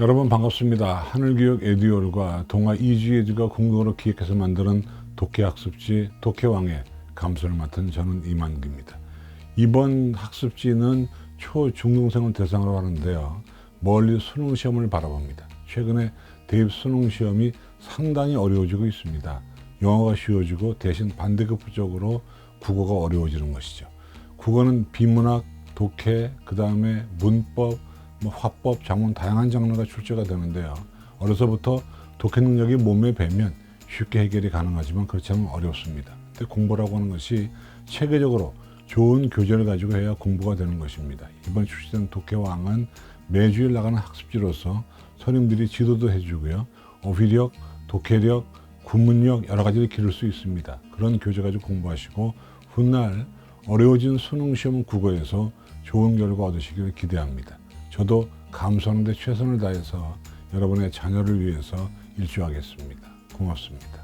여러분 반갑습니다. 하늘교육 에듀얼과 동아 이주에듀가 공동으로 기획해서 만드는 독해학습지 독해왕의 감수를 맡은 저는 이만기입니다. 이번 학습지는 초중등생을 대상으로 하는데요. 멀리 수능 시험을 바라봅니다. 최근에 대입 수능 시험이 상당히 어려워지고 있습니다. 영어가 쉬워지고 대신 반대급부적으로 국어가 어려워지는 것이죠. 국어는 비문학, 독해, 그 다음에 문법, 뭐 화법, 장문 다양한 장르가 출제가 되는데요. 어려서부터 독해 능력이 몸에 배면 쉽게 해결이 가능하지만 그렇지 않으면 어렵습니다. 공부라고 하는 것이 체계적으로 좋은 교재를 가지고 해야 공부가 되는 것입니다. 이번 출시된 독해왕은 매주일 나가는 학습지로서 선생님들이 지도도 해주고요. 어휘력, 독해력, 구문력 여러 가지를 기를 수 있습니다. 그런 교재 가지고 공부하시고 훗날 어려워진 수능 시험 국어에서 좋은 결과 얻으시기를 기대합니다. 저도 감수하는 데 최선을 다해서 여러분의 자녀를 위해서 일조하겠습니다. 고맙습니다.